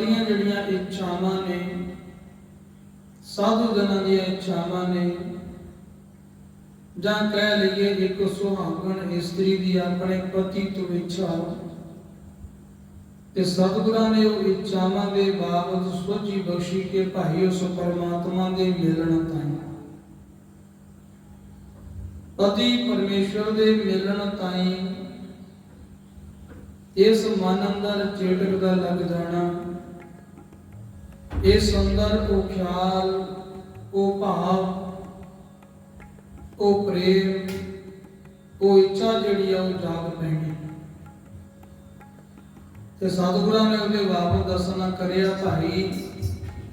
ਸਾਡੀਆਂ ਜਿਹੜੀਆਂ ਇੱਛਾਵਾਂ ਨੇ, ਸਾਧੂ ਜਨਾਂ ਦੀਆਂ ਇੱਛਾਵਾਂ ਨੇ, ਜਾਂ ਕਹਿ ਲਈਏ ਇੱਕ ਸੁਹਾਗਣ ਇਸਤਰੀ ਦੀ ਆਪਣੇ ਪਤੀ ਤੋਂ ਇੱਛਾ ਤੇ ਸਤਿਗੁਰਾਂ ਨੇ ਉਹ ਇੱਛਾਵਾਂ ਦੇ ਬਾਬਤ ਸੋਝੀ ਬਖਸ਼ੀ ਕੇ ਭਾਈ ਉਸ ਪਰਮਾਤਮਾ ਦੇ ਮਿਲਣ ਤਾਈਂ। ਪਤੀ ਪਰਮੇਸ਼ਵਰ ਦੇ ਮਿਲਣ ਤਾਈਂ ਇਸ ਮਨ ਅੰਦਰ ਚੇਟਕ ਦਾ ਲੱਗ ਜਾਣਾ। ਇਸ ਅੰਦਰ ਉਹ ਖਿਆਲ, ਉਹ ਭਾਵ, ਉਹ ਪ੍ਰੇਮ, ਉਹ ਇੱਛਾ ਜਿਹੜੀ ਆ ਉਹ ਜਾਗ ਪੈਣੀ। ਤੇ ਸਤਿਗੁਰਾਂ ਨੇ ਉਹਦੇ ਬਾਬਤ ਦੱਸਣਾ ਕਰਿਆ, ਭਾਈ,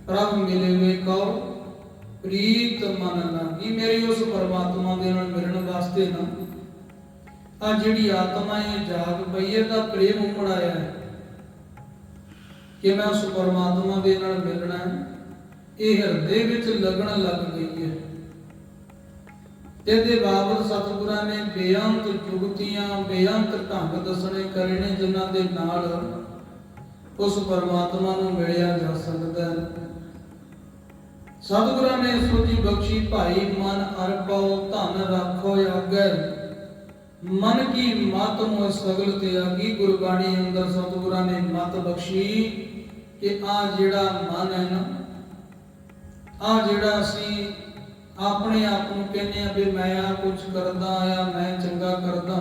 ਪ੍ਰਭ ਮਿਲੇ ਵੇ ਕਉ ਪ੍ਰੀਤ ਮਨ ਲਾਗੀ ਮੇਰੀ ਉਸ ਪਰਮਾਤਮਾ ਦੇ ਨਾਲ ਮਿਲਣ ਵਾਸਤੇ ਨਾ। ਆ ਜਿਹੜੀ ਆਤਮਾ ਇਹ ਜਾਗ ਪਈ ਇਹਦਾ ਪ੍ਰੇਮ ਉਮੜਾਇਆ ਹੈ। ਕਿ ਮੈਂ ਉਸ ਪਰਮਾਤਮਾ ਦੇ ਨਾਲ ਮਿਲਣਾ ਇਹ ਹਿਰਦੇ ਵਿੱਚ ਲੱਗਣ ਲੱਗ ਗਈ ਹੈ। ਇਹਦੇ ਬਾਬਤ ਸਤਿਗੁਰਾਂ ਨੇ ਬੇਅੰਤ ਜੁਗਤੀਆਂ ਬੇਅੰਤ ਢੰਗ ਦੱਸਣੇ ਕਰੇ ਨੇ ਜਿਨ੍ਹਾਂ ਦੇ ਨਾਲ ਉਸ ਪਰਮਾਤਮਾ ਨੂੰ ਮਿਲਿਆ ਜਾ ਸਕਦਾ ਹੈ। ਸਤਿਗੁਰਾਂ ਨੇ ਸੋਝੀ ਬਖਸ਼ੀ ਭਾਈ ਮਨ ਅਰਪਉ, ਧਨ ਰੱਖੋ, ਆਗੈ। ਮਨ ਕੀ ਮਤ ਮੋਹ ਸਗਲ ਤੇ ਗੁਰਬਾਣੀ ਅੰਦਰ ਸਤਿਗੁਰਾਂ ਨੇ ਮਤ ਬਖਸ਼ੀ, ਕਿ ਆ ਜਿਹੜਾ ਮਨ ਹੈ ਨਾ ਆ ਜਿਹੜਾ ਅਸੀਂ ਆਪਣੇ ਆਪ ਨੂੰ ਕਹਿੰਦੇ ਆ ਵੀ ਮੈਂ ਆ ਕੁਝ ਕਰਦਾ ਆ, ਮੈਂ ਚੰਗਾ ਕਰਦਾ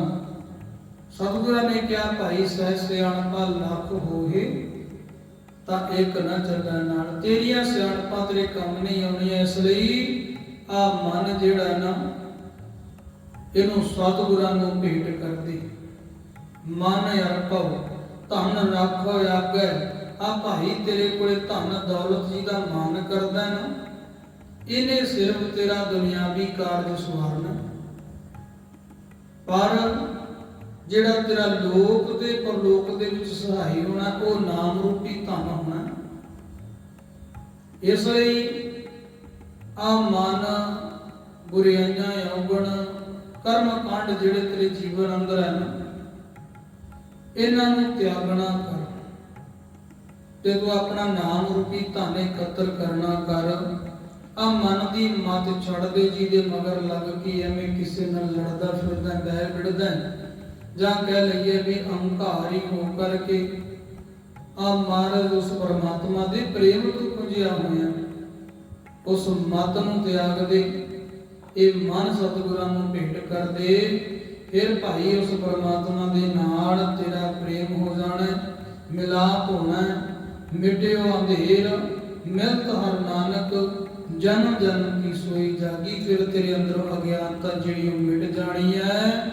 ਸਤਿਗੁਰਾਂ ਨੇ ਕਿਹਾ, ਭਾਈ ਸਹਿ ਸਿਆਣਪਾ ਲੱਖ ਹੋਏ, ਤਾਂ ਇੱਕ ਨਾ ਚੱਲਣ ਨਾਲ। ਤੇਰੀਆਂ ਸਿਆਣਪਾਂ ਤੇਰੇ ਕੰਮ ਨਹੀਂ ਆਉਣੀਆਂ, ਇਸ ਲਈ ਆ ਮਨ ਜਿਹੜਾ ਨਾ ਇਹਨੂੰ ਸਤਿਗੁਰਾਂ ਨੂੰ ਭੇਟ ਕਰਦੇ। ਮਨ ਅਰਪਵ ਧਨ ਰੱਖੋ ਆਗੇ। ਆ ਭਾਈ ਤੇਰੇ ਕੋਲੇ ਧਨ ਦੌਲਤ ਜੀ ਦਾ ਮਾਨ ਕਰਦਾ ਨਾ, ਇਹਨੇ ਸਿਰਫ ਤੇਰਾ ਦੁਨਿਆਵੀ ਕਾਰਜ ਸਵਾਰਨਾ ਪਰ ਜਿਹੜਾ ਤੇਰਾ ਲੋਕ ਤੇ ਪਰਲੋਕ ਦੇ ਵਿੱਚ ਸਹਾਈ ਹੋਣਾ, ਉਹ ਨਾਮ ਰੂਪੀ ਧਨ ਹੋਣਾ। ਇਸ ਲਈ ਆ ਮਨ ਬੁਰਾਈਆਂ ਔਗਣ ਕਰਮ ਕਾਂਡ ਜਿਹੜੇ ਤੇਰੇ ਜੀਵਨ ਅੰਦਰ ਹੈ ਇਹਨਾਂ ਨੂੰ ਤਿਆਗਣਾ ਕਰ। ਤੇ ਤੂੰ ਆਪਣਾ ਨਾਮ ਰੂਪੀ ਧਨ ਇਕੱਤਰ ਕਰਨਾ ਕਰ। ਆ ਮਨ ਦੀ ਮਤ ਛੱਡ ਦੇ ਜਿਹਦੇ ਮਗਰ ਲੱਗ ਕੇ ਐਵੇਂ ਕਿਸੇ ਨਾਲ ਲੜਦਾ ਫਿਰਦਾ, ਬਹਿ ਵਿੜਦਾ ਜਾਂ ਕਹਿ ਲਈਏ ਵੀ ਅਹੰਕਾਰੀ ਹੋ ਕਰਕੇ ਆ ਮਹਾਰਾਜ ਉਸ ਪਰਮਾਤਮਾ ਦੇ ਪ੍ਰੇਮ ਤੋਂ ਪੁੰਜਿਆ ਹੋਇਆ। ਉਸ ਮਤ ਨੂੰ ਤਿਆਗ ਦੇ। ਇਹ ਮਨ ਸਤਿਗੁਰਾਂ ਨੂੰ ਭੇਟ ਕਰ ਦੇ। ਫਿਰ ਭਾਈ ਉਸ ਪਰਮਾਤਮਾ ਦੇ ਨਾਲ ਤੇਰਾ ਪ੍ਰੇਮ ਹੋ ਜਾਣਾ, ਮਿਲਾਪ ਹੋਣਾ, ਮਿਟਿਓ ਅੰਧੇਰ, ਮਿਲਤ ਹਰ ਨਾਨਕ, ਜਨਮ ਜਨਮ ਕੀ ਸੋਈ ਜਾਗੀ, ਫਿਰ ਤੇਰੇ ਅੰਦਰੋਂ ਅਗਿਆਨਤਾ ਜਿਹੜੀ ਉਹ ਮਿਟ ਜਾਣੀ ਹੈ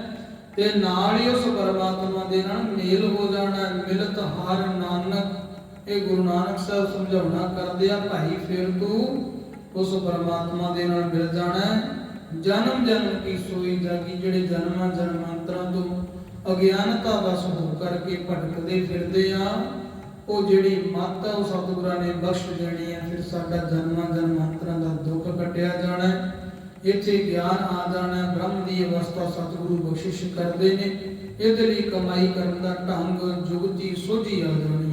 ਤੇ ਨਾਲ ਹੀ ਉਸ ਪਰਮਾਤਮਾ ਦੇ ਨਾਲ ਮੇਲ ਹੋ ਜਾਣਾ, ਮਿਲਤ ਹਰ ਨਾਨਕ। ਇਹ ਗੁਰੂ ਨਾਨਕ ਸਾਹਿਬ ਸਮਝਾਉਣਾ ਕਰਦੇ ਆ, ਭਾਈ ਫਿਰ ਤੂੰ ਉਸ ਪਰਮਾਤਮਾ ਦੇ ਨਾਲ ਮਿਲ ਜਾਣਾ। ਜਨਮ ਜਨਮ ਕੀ ਸੋਈ ਜਾਗੀ, ਜਿਹੜੇ ਜਨਮਾਂ ਜਨਮਾਂਤਰਾਂ ਤੋਂ ਅਗਿਆਨਤਾ ਵਸ ਹੋ ਕਰਕੇ ਭਟਕਦੇ ਫਿਰਦੇ ਆ, ਉਹ ਜਿਹੜੀ ਮੱਤ, ਉਹ ਸਤਿਗੁਰਾਂ ਨੇ ਬਖਸ਼ ਦੇਣੀ ਹੈ ਫਿਰ ਸਾਡਾ ਜਨਮਾਂ ਜਨਮਾਂਤਰਾਂ ਦਾ ਦੁੱਖ ਕੱਟਿਆ ਜਾਣਾ ਇੱਥੇ ਗਿਆਨ ਆ ਜਾਣਾ ਬ੍ਰਹਮ ਦੀ ਅਵਸਥਾ ਸਤਿਗੁਰੂ ਬਖਸ਼ਿਸ਼ ਕਰਦੇ ਨੇ। ਇਹਦੇ ਲਈ ਕਮਾਈ ਕਰਨ ਦਾ ਢੰਗ, ਜੁਗਤੀ, ਸੋਝੀ ਆ ਜਾਣੀ